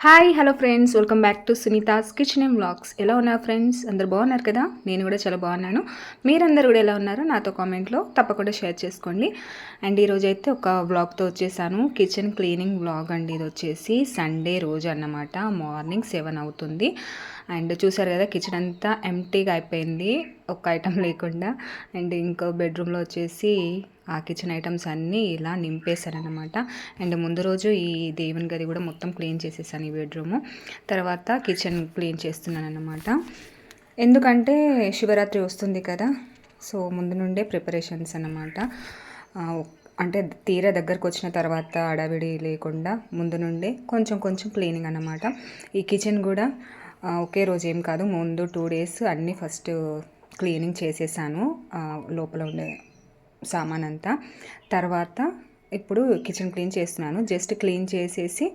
Hi hello friends welcome back to Sunitha's kitchen and vlogs ఎలా ఉన్నారు friends అందరు బాగున్నారు కదా? నేను కూడా చాలా బాగున్నాను. మీరందరూ కూడా ఎలా ఉన్నారో నాతో కామెంట్లో తప్పకుండా షేర్ చేసుకోండి. అండ్ ఈరోజు అయితే ఒక వ్లాగ్తో వచ్చేసాను. కిచెన్ క్లీనింగ్ వ్లాగ్ అండి. ఇది వచ్చేసి సండే రోజు అన్నమాట. మార్నింగ్ సెవెన్ అవుతుంది. అండ్ చూసారు కదా కిచెన్ అంతా ఎంటీగా అయిపోయింది. ఒక ఐటెం లేకుండా. అండ్ ఇంకో బెడ్రూమ్లో వచ్చేసి ఆ కిచెన్ ఐటమ్స్ అన్నీ ఇలా నింపేశారనమాట అండ్ ముందు రోజు ఈ దేవుని గది కూడా మొత్తం క్లీన్ చేసేసాను ఈ బెడ్రూము తర్వాత కిచెన్ క్లీన్ చేస్తున్నాను అనమాట ఎందుకంటే శివరాత్రి వస్తుంది కదా సో ముందు నుండే ప్రిపరేషన్స్ అనమాట అంటే తీరా దగ్గరకు వచ్చిన తర్వాత అడవిడి లేకుండా ముందు నుండే కొంచెం కొంచెం క్లీనింగ్ అనమాట ఈ కిచెన్ కూడా ఒకే రోజు ఏం కాదు ముందు టూ డేస్ అన్నీ ఫస్ట్ క్లీనింగ్ చేసేసాను లోపల ఉండే సామాన్ అంతా తర్వాత ఇప్పుడు కిచెన్ క్లీన్ చేస్తున్నాను. జస్ట్ క్లీన్ చేసేసి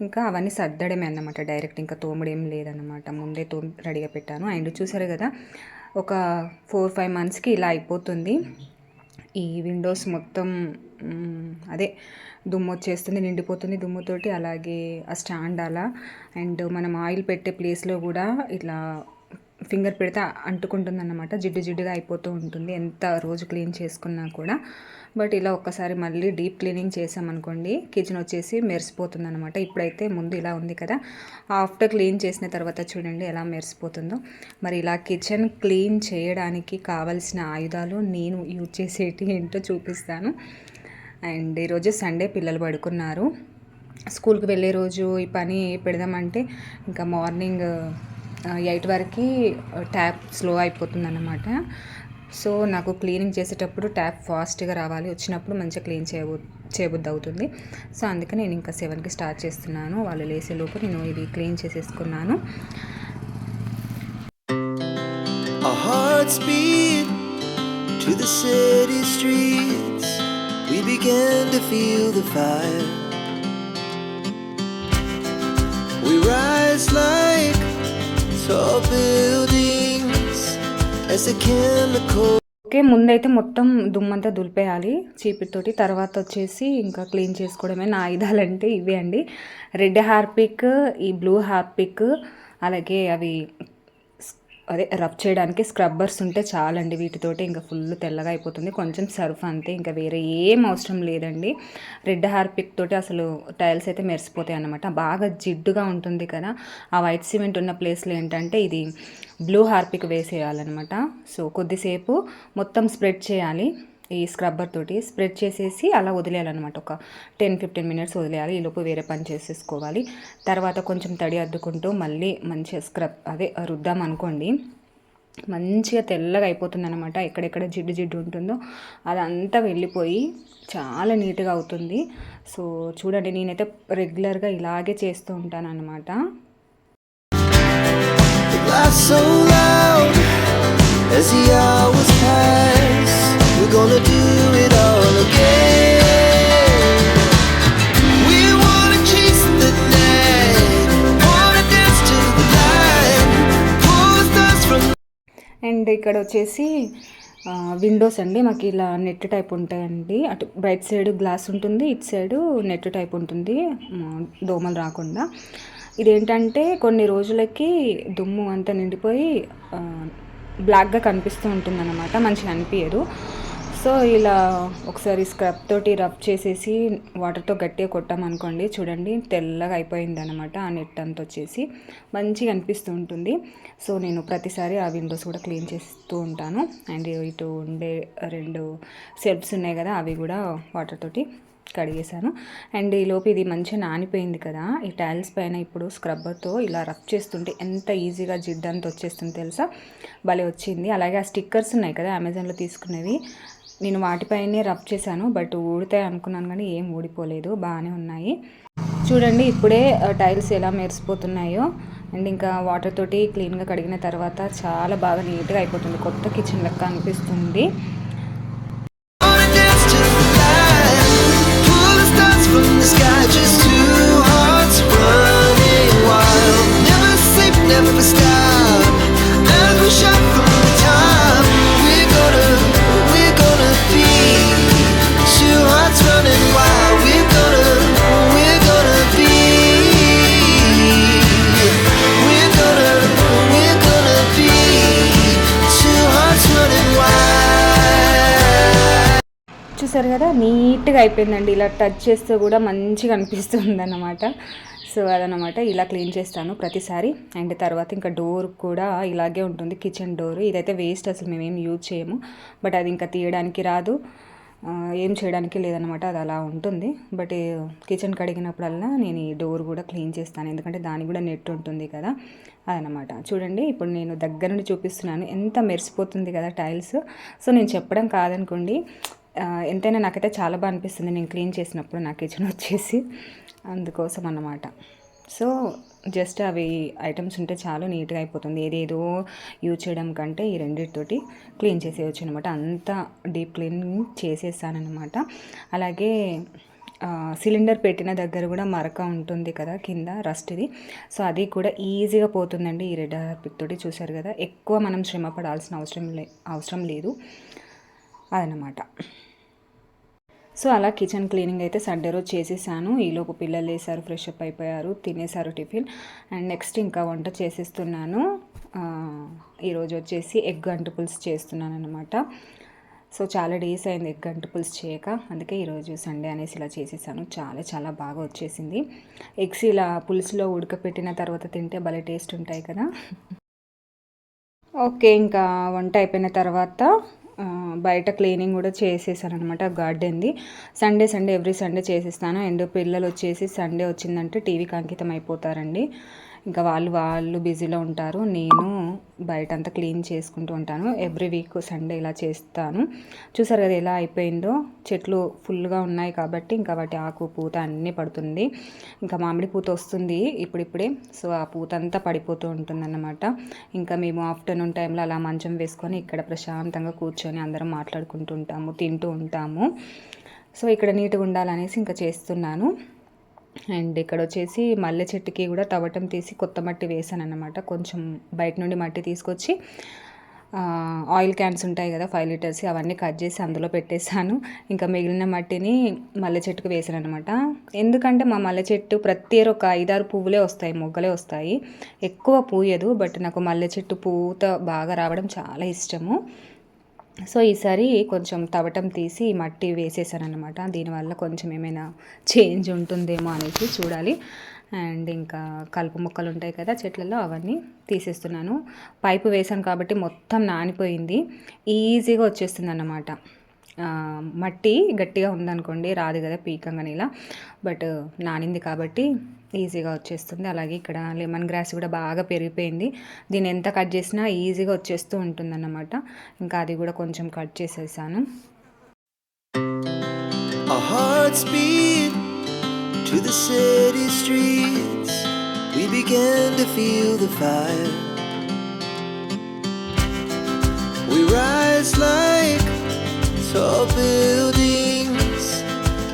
ఇంకా అవన్నీ సర్దడమే అన్నమాట డైరెక్ట్ ఇంకా తోమడేం లేదన్నమాట. ముందే తోమి రెడీగా పెట్టాను. అండ్ చూసారు కదా ఒక ఫోర్ ఫైవ్ మంత్స్కి ఇలా అయిపోతుంది. ఈ విండోస్ మొత్తం అదే దుమ్ము వచ్చేస్తుంది నిండిపోతుంది దుమ్ముతోటి. అలాగే ఆ స్టాండ్ అలా. అండ్ మనం ఆయిల్ పెట్టే ప్లేస్లో కూడా ఇట్లా ఫింగర్ పెడితే అంటుకుంటుంది అన్నమాట జిడ్డు జిడ్డుగా అయిపోతూ ఉంటుంది. ఎంత రోజు క్లీన్ చేసుకున్నా కూడా. బట్ ఇలా ఒక్కసారి మళ్ళీ డీప్ క్లీనింగ్ చేసామనుకోండి కిచెన్ వచ్చేసి మెరిసిపోతుంది అనమాట ఇప్పుడైతే ముందు ఇలా ఉంది కదా. ఆఫ్టర్ క్లీన్ చేసిన తర్వాత చూడండి ఎలా మెరిసిపోతుందో. మరి ఇలా కిచెన్ క్లీన్ చేయడానికి కావలసిన ఆయుధాలు నేను యూజ్ చేసేటి ఏంటో చూపిస్తాను. అండ్ ఈరోజు సండే పిల్లలు పడుకున్నారు. స్కూల్కి వెళ్ళే రోజు ఈ పని పెడదామంటే ఇంకా మార్నింగ్ ఎయిట్ వరకు ట్యాప్ స్లో అయిపోతుందన్నమాట. సో నాకు క్లీనింగ్ చేసేటప్పుడు ట్యాప్ ఫాస్ట్గా రావాలి. వచ్చినప్పుడు మంచిగా క్లీన్ చేయబో చేయబుద్ధి అవుతుంది సో అందుకే నేను ఇంకా సెవెన్కి స్టార్ట్ చేస్తున్నాను. వాళ్ళు లేసే లోపు నేను ఇది క్లీన్ చేసేసుకున్నాను. A heart speed to the city streets. We began to feel the fire. We rise like tall buildings as a chemical. Okay ముందైతే మొత్తం దుమ్మంతా దులిపేయాలి చీపితోటి తర్వాత వచ్చేసి ఇంకా క్లీన్ చేసుకోవడమే నా ఆయుధాలంటే ఇవే అండి రెడ్ హార్పిక్ ఈ బ్లూ హార్పిక్ అలాగే అవి అదే రబ్ చేయడానికి స్క్రబ్బర్స్ ఉంటే చాలండి వీటితోటి. ఇంకా ఫుల్ తెల్లగా అయిపోతుంది. కొంచెం సర్ఫ్ అంతే. ఇంకా వేరే ఏం అవసరం లేదండి. రెడ్ హార్పిక్ తోటి అసలు టైల్స్ అయితే మెరిసిపోతాయి అన్నమాట. బాగా జిడ్డుగా ఉంటుంది కదా. ఆ వైట్ సిమెంట్ ఉన్న ప్లేస్లో ఏంటంటే ఇది బ్లూ హార్పిక్ వేసేయాలన్నమాట. సో కొద్దిసేపు మొత్తం స్ప్రెడ్ చేయాలి. ఈ స్క్రబ్బర్ తోటి స్ప్రెడ్ చేసేసి అలా వదిలేయాలన్నమాట. ఒక టెన్ ఫిఫ్టీన్ మినిట్స్ వదిలేయాలి. ఈలోపు వేరే పని చేసేసుకోవాలి. తర్వాత కొంచెం తడి అద్దుకుంటూ మళ్ళీ మంచిగా స్క్రబ్ అదే రుద్దాం అనుకోండి. మంచిగా తెల్లగా అయిపోతుంది అనమాట ఎక్కడెక్కడ జిడ్డు జిడ్డు ఉంటుందో అదంతా వెళ్ళిపోయి చాలా నీట్గా అవుతుంది. సో చూడండి నేనైతే రెగ్యులర్గా ఇలాగే చేస్తూ ఉంటాను అనమాట so loud as the and ఇక్కడ వచ్చేసి విండోస్ అండి. మాకు ఇలా నెట్ టైప్ ఉంటాయండి. అటు రైట్ సైడ్ గ్లాస్ ఉంటుంది ఇటు సైడ్ నెట్ టైప్ ఉంటుంది. దోమలు రాకుండా. ఇదేంటంటే కొన్ని రోజులకి దుమ్ము అంతా నిండిపోయి బ్లాక్గా కనిపిస్తూ ఉంటుంది అన్నమాట మంచిగా అనిపించదు సో ఇలా ఒకసారి స్క్రబ్ తోటి రబ్ చేసేసి వాటర్తో గట్టిగా కొట్టామనుకోండి చూడండి తెల్లగా అయిపోయింది అనమాట ఆ నెట్ అంతా వచ్చేసి. మంచిగా అనిపిస్తూ ఉంటుంది. సో నేను ప్రతిసారి ఆ విండోస్ కూడా క్లీన్ చేస్తూ ఉంటాను. అండ్ ఇటు ఉండే రెండు సెల్ఫ్స్ ఉన్నాయి కదా అవి కూడా వాటర్ తోటి కడిగేశాను. అండ్ ఈ లోపు ఇది మంచిగా నానిపోయింది కదా ఈ టైల్స్ పైన ఇప్పుడు స్క్రబ్బర్తో ఇలా రబ్ చేస్తుంటే ఎంత ఈజీగా జిడ్ వచ్చేస్తుంది తెలుసా? భలే వచ్చింది. అలాగే ఆ స్టిక్కర్స్ ఉన్నాయి కదా అమెజాన్లో తీసుకునేవి. నేను వాటిపైనే రబ్ చేశాను బట్ ఊడితే అనుకున్నాను కానీ ఏం ఊడిపోలేదు బాగానే ఉన్నాయి. చూడండి ఇప్పుడే టైల్స్ ఎలా మెరిసిపోతున్నాయో అండ్ ఇంకా వాటర్ తోటి క్లీన్గా కడిగిన తర్వాత చాలా బాగా నీట్గా అయిపోతుంది. కొత్త కిచెన్ లెక్క అనిపిస్తుంది. నీట్గా అయిపోయిందండి. ఇలా టచ్ చేస్తే కూడా మంచిగా అనిపిస్తుంది అన్నమాట సో అదనమాట ఇలా క్లీన్ చేస్తాను ప్రతిసారి. అండ్ తర్వాత ఇంకా డోర్ కూడా ఇలాగే ఉంటుంది. కిచెన్ డోర్ ఇదైతే వేస్ట్ అసలు మేమేం యూజ్ చేయము. బట్ అది ఇంకా తీయడానికి రాదు. ఏం చేయడానికి లేదనమాట అది అలా ఉంటుంది. బట్ కిచెన్ కడిగినప్పుడల్లా నేను ఈ డోర్ కూడా క్లీన్ చేస్తాను. ఎందుకంటే దానికి కూడా నెట్ ఉంటుంది కదా. అదనమాట చూడండి ఇప్పుడు నేను దగ్గర నుండి చూపిస్తున్నాను. ఎంత మెరిసిపోతుంది కదా టైల్స్ సో నేను చెప్పడం కాదనుకోండి. ఎంతైనా నాకైతే చాలా బాగా అనిపిస్తుంది. నేను క్లీన్ చేసినప్పుడు నా కిచెన్ వచ్చేసి అందుకోసం అన్నమాట. సో జస్ట్ అవి ఐటమ్స్ ఉంటే చాలు నీట్గా అయిపోతుంది. ఏదేదో యూజ్ చేయడం కంటే ఈ రెండింటితోటి క్లీన్ చేసేయచ్చు అనమాట అంత డీప్ క్లీనింగ్ చేసేసానమాట అలాగే సిలిండర్ పెట్టిన దగ్గర కూడా మరక ఉంటుంది కదా కింద రస్ట్ది. సో అది కూడా ఈజీగా పోతుందండి ఈ రెడ్ హార్పిక్ తోటి. చూశారు కదా ఎక్కువ మనం శ్రమ పడాల్సిన అవసరం లే అవసరం లేదు. అదనమాట సో అలా కిచెన్ క్లీనింగ్ అయితే సండే రోజు చేసేసాను. ఈలోపు పిల్లలు వేసారు ఫ్రెష్ అప్ అయిపోయారు తినేసారు టిఫిన్. అండ్ నెక్స్ట్ ఇంకా వంట చేసేస్తున్నాను. ఈరోజు వచ్చేసి ఎగ్ అంటు పులుసు చేస్తున్నాను అనమాట సో చాలా డేస్ అయింది ఎగ్ అంటు పులుసు చేయక. అందుకే ఈరోజు సండే అనేసి ఇలా చేసేసాను. చాలా చాలా బాగా వచ్చేసింది. ఎగ్స్ ఇలా పులుసులో ఉడకపెట్టిన తర్వాత తింటే భలే టేస్ట్ ఉంటాయి కదా. ఓకే ఇంకా వంట అయిపోయిన తర్వాత బయట క్లీనింగ్ కూడా చేసేసాను అనమాట గార్డెన్ది. సండే సండే ఎవ్రీ సండే చేసేస్తాను. అండ్ పిల్లలు వచ్చేసి సండే వచ్చిందంటే టీవీకి అంకితం అయిపోతారండి ఇంకా వాళ్ళు వాళ్ళు బిజీలో ఉంటారు. నేను బయట అంతా క్లీన్ చేసుకుంటూ ఉంటాను. ఎవ్రీ వీక్ సండే ఇలా చేస్తాను. చూసారు కదా ఎలా అయిపోయిందో? చెట్లు ఫుల్గా ఉన్నాయి కాబట్టి ఇంకా వాటి ఆకు పూత అన్నీ పడుతుంది. ఇంకా మామిడి పూత వస్తుంది ఇప్పుడిప్పుడే. సో ఆ పూత అంతా పడిపోతూ ఉంటుందన్నమాట. ఇంకా మేము ఆఫ్టర్నూన్ టైంలో అలా మంచం వేసుకొని ఇక్కడ ప్రశాంతంగా కూర్చొని అందరం మాట్లాడుకుంటూ ఉంటాము తింటూ ఉంటాము. సో ఇక్కడ నీట్గా ఉండాలనేసి ఇంకా చేస్తున్నాను. అండ్ ఇక్కడ వచ్చేసి మల్లె చెట్టుకి కూడా తవ్వటం తీసి కొత్త మట్టి వేసాను అనమాట కొంచెం బయట నుండి మట్టి తీసుకొచ్చి ఆయిల్ క్యాన్స్ ఉంటాయి కదా ఫైవ్ లీటర్స్ అవన్నీ కట్ చేసి అందులో పెట్టేశాను. ఇంకా మిగిలిన మట్టిని మల్లె చెట్టుకు వేసాను అనమాట ఎందుకంటే మా మల్లె చెట్టు ప్రతి ఒక ఐదారు పువ్వులే వస్తాయి మొగ్గలే వస్తాయి. ఎక్కువ పూయదు బట్ నాకు మల్లె చెట్టు పూత బాగా రావడం చాలా ఇష్టము. సో ఈసారి కొంచెం తవటం తీసి మట్టి వేసేసాను అనమాట దీనివల్ల కొంచెం ఏమైనా చేంజ్ ఉంటుందేమో అనేసి చూడాలి. అండ్ ఇంకా కలుపు మొక్కలు ఉంటాయి కదా చెట్లలో అవన్నీ తీసేస్తున్నాను. పైపు వేసాను కాబట్టి మొత్తం నానిపోయింది. ఈజీగా వచ్చేస్తుంది అన్నమాట మట్టి గట్టిగా ఉందనుకోండి రాదు కదా పీకంగా ఇలా. బట్ నానింది కాబట్టి ఈజీగా వచ్చేస్తుంది. అలాగే ఇక్కడ లెమన్ గ్రాస్ కూడా బాగా పెరిగిపోయింది. దీన్ని ఎంత కట్ చేసినా ఈజీగా వచ్చేస్తూ ఉంటుంది అన్నమాట ఇంకా అది కూడా కొంచెం కట్ చేసేసాను. Tall buildings.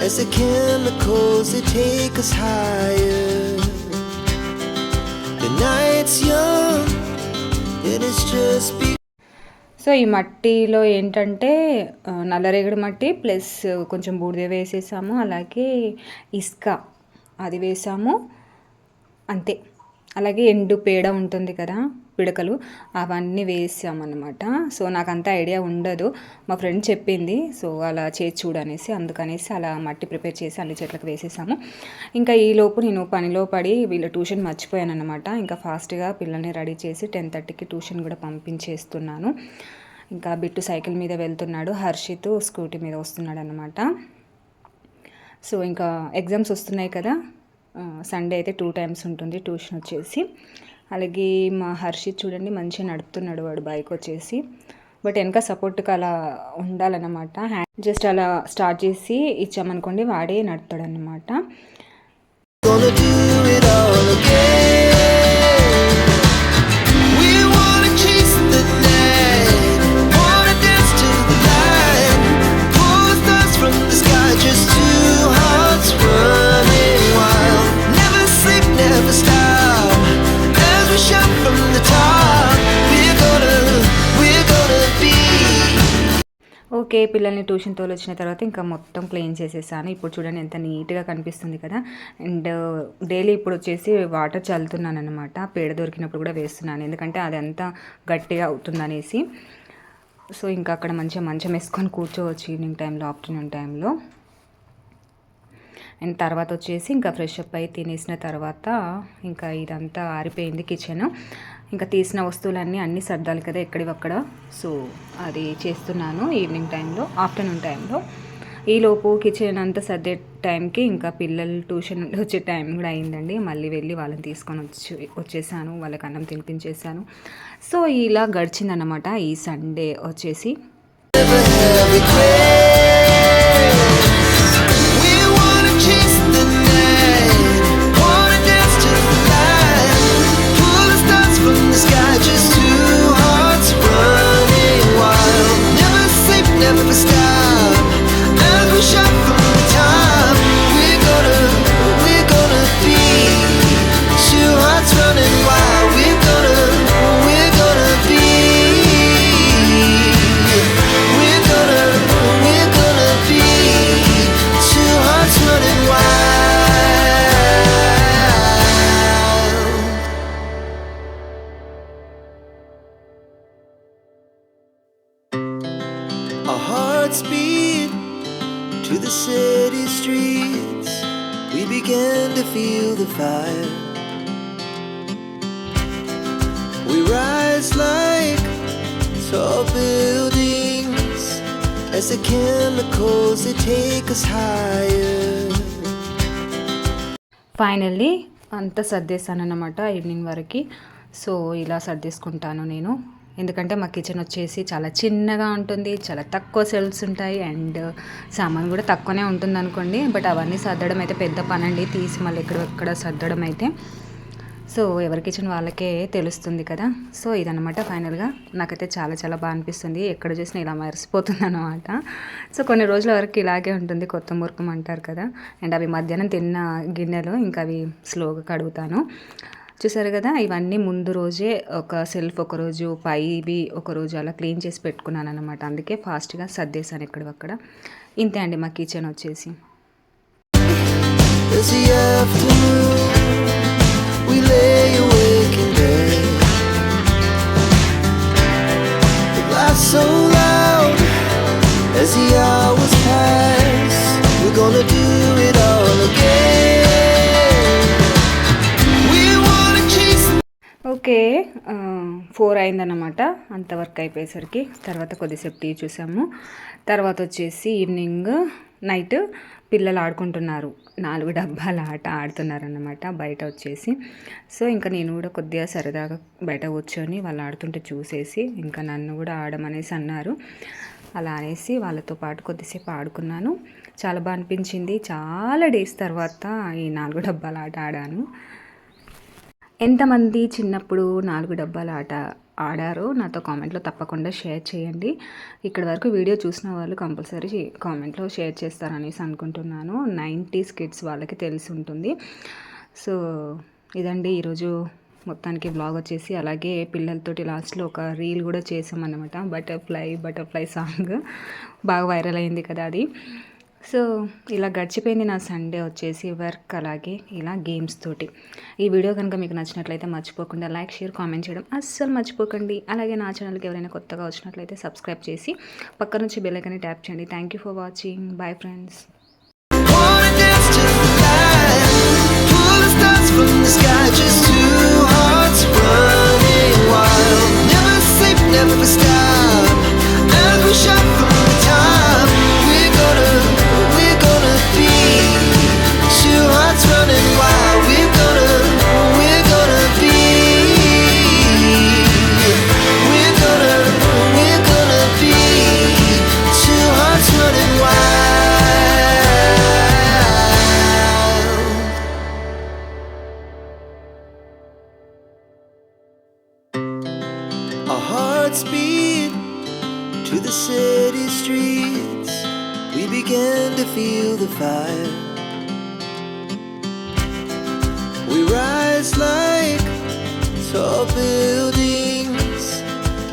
As the chemicals they take us higher. The night's young, it is just be so ఈ మట్టిలో ఏంటంటే నల్లరేగడి మట్టి ప్లస్ కొంచెం బూడిద వేసేసాము అలాగే ఇసుక అది వేసాము అంతే అలాగే ఎండు పేడ ఉంటుంది కదా పిడకలు అవన్నీ వేసామన్నమాట. సో నాకు అంత ఐడియా ఉండదు. మా ఫ్రెండ్ చెప్పింది. సో అలా చేసి చూడనేసి అందుకనేసి అలా మట్టి ప్రిపేర్ చేసి అన్ని చెట్లకు వేసేసాము. ఇంకా ఈ లోపు నేను పనిలో పడి వీళ్ళ ట్యూషన్ మర్చిపోయాను అనమాట ఇంకా ఫాస్ట్గా పిల్లల్ని రెడీ చేసి టెన్ థర్టీకి ట్యూషన్ కూడా పంపించేస్తున్నాను. ఇంకా బిట్టు సైకిల్ మీద వెళ్తున్నాడు. హర్షిత్ స్కూటీ మీద వస్తున్నాడు అనమాట సో ఇంకా ఎగ్జామ్స్ వస్తున్నాయి కదా. సండే అయితే టూ టైమ్స్ ఉంటుంది ట్యూషన్ వచ్చేసి. అలాగే మా హర్షిత్ చూడండి మంచిగా నడుపుతున్నాడు వాడు బైక్ వచ్చేసి. బట్ వెనక సపోర్ట్కి అలా ఉండాలన్నమాట. హ్యాండ్ జస్ట్ అలా స్టార్ట్ చేసి ఇచ్చామనుకోండి వాడే నడుపుతాడనమాట పిల్లల్ని ట్యూషన్ తోలొచ్చిన తర్వాత ఇంకా మొత్తం క్లీన్ చేసేసాను. ఇప్పుడు చూడండి ఎంత నీట్గా కనిపిస్తుంది కదా. అండ్ డైలీ ఇప్పుడు వచ్చేసి వాటర్ చల్లుతున్నాను అనమాట పేడ దొరికినప్పుడు కూడా వేస్తున్నాను. ఎందుకంటే అది అంతా గట్టిగా అవుతుందనేసి సో ఇంకా అక్కడ మంచిగా మంచం వేసుకొని కూర్చోవచ్చు ఈవినింగ్ టైంలో ఆఫ్టర్నూన్ టైంలో అండ్ తర్వాత వచ్చేసి ఇంకా ఫ్రెష్ అప్ అయి తినేసిన తర్వాత ఇంకా ఇదంతా ఆరిపోయింది కిచెన్ ఇంకా తీసిన వస్తువులన్నీ అన్నీ సర్దాలి కదా ఎక్కడివక్కడ. సో అది చేస్తున్నాను ఈవినింగ్ టైంలో ఆఫ్టర్నూన్ టైంలో. ఈలోపు కిచెన్ అంతా సర్దే టైంకి ఇంకా పిల్లలు ట్యూషన్ వచ్చే టైం కూడా అయిందండి. మళ్ళీ వెళ్ళి వాళ్ళని తీసుకొని వచ్చి వచ్చేసాను వాళ్ళకి అన్నం తినిపించేసాను. సో ఇలా గడిచిందనమాట ఈ సండే వచ్చేసి. Never stop. Our hearts beat to the city streets. We began to feel the fire. We rise like tall buildings as the chemicals they take us higher. Finally అంతా సర్దేశాను అన్నమాట ఈవినింగ్ వరకు so ఇలా సర్దేసుకుంటాను నేను ఎందుకంటే మా kitchen వచ్చేసి చాలా చిన్నగా ఉంటుంది చాలా తక్కువ సెల్స్ ఉంటాయి అండ్ సామాన్ కూడా తక్కువనే ఉంటుంది అనుకోండి బట్ అవన్నీ సర్దడం అయితే పెద్ద పని అండి తీసి మళ్ళీ ఎక్కడెక్కడ సర్దడం అయితే. సో ఎవరి కిచెన్ వాళ్ళకే తెలుస్తుంది కదా. సో ఇదనమాట ఫైనల్గా. నాకైతే చాలా చాలా బాగా అనిపిస్తుంది. ఎక్కడ చూసినా ఇలా మరిసిపోతుంది అనమాట సో కొన్ని రోజుల వరకు ఇలాగే ఉంటుంది కొత్త మురుకం అంటారు కదా. అండ్ అవి మధ్యాహ్నం తిన్న గిన్నెలు ఇంకా అవి స్లోగా కడుగుతాను. చూసారు కదా ఇవన్నీ ముందు రోజే ఒక సెల్ఫ్ ఒక రోజు పైవి ఒక రోజు అలా క్లీన్ చేసి పెట్టుకున్నాను అనమాట అందుకే ఫాస్ట్గా సర్దేశాను ఇక్కడక్కడ ఇంతే అండి మా కిచెన్ వచ్చేసి. So loud as the hours pass. We're gonna do okay four అయిందన్నమాట. అంతవరకు అయిపోయేసరికి తర్వాత కొద్దిసేపు టీ చూసాము. తర్వాత వచ్చేసి ఈవినింగ్ నైట్ పిల్లలు ఆడుకుంటున్నారు. నాలుగు డబ్బాల ఆట ఆడుతున్నారన్నమాట బయట వచ్చేసి. సో ఇంకా నేను కూడా కొద్దిగా సరదాగా బయట కూర్చొని వాళ్ళు ఆడుతుంటే చూసేసి ఇంకా నన్ను కూడా ఆడమనేసి అన్నారు. అలా అనేసి వాళ్ళతో పాటు కొద్దిసేపు ఆడుకున్నాను. చాలా బాగా అనిపించింది. చాలా డేస్ తర్వాత ఈ నాలుగు డబ్బాల ఆట ఆడాను. ఎంతమంది చిన్నప్పుడు నాలుగు డబ్బాల ఆట ఆడారో నాతో కామెంట్లో తప్పకుండా షేర్ చేయండి. ఇక్కడి వరకు వీడియో చూసిన వాళ్ళు కంపల్సరీ కామెంట్లో షేర్ చేస్తారనేసి అనుకుంటున్నాను. నైంటీస్ కిడ్స్ వాళ్ళకి తెలిసి ఉంటుంది. సో ఇదండి ఈరోజు మొత్తానికి బ్లాగ్ వచ్చేసి. అలాగే పిల్లలతోటి లాస్ట్లో ఒక రీల్ కూడా చేసామన్నమాట. బటర్ఫ్లై బటర్ఫ్లై సాంగ్ బాగా వైరల్ అయింది కదా అది. సో ఇలా గడిచిపోయింది నా సండే వచ్చేసి వర్క్ అలాగే ఇలా గేమ్స్ తోటి. ఈ వీడియో కనుక మీకు నచ్చినట్లయితే మర్చిపోకుండా లైక్ షేర్ కామెంట్ చేయడం అస్సలు మర్చిపోకండి. అలాగే నా ఛానల్కి ఎవరైనా కొత్తగా వచ్చినట్లయితే సబ్స్క్రైబ్ చేసి పక్క నుంచి బెల్లైకని ట్యాప్ చేయండి. Thank you for watching bye friends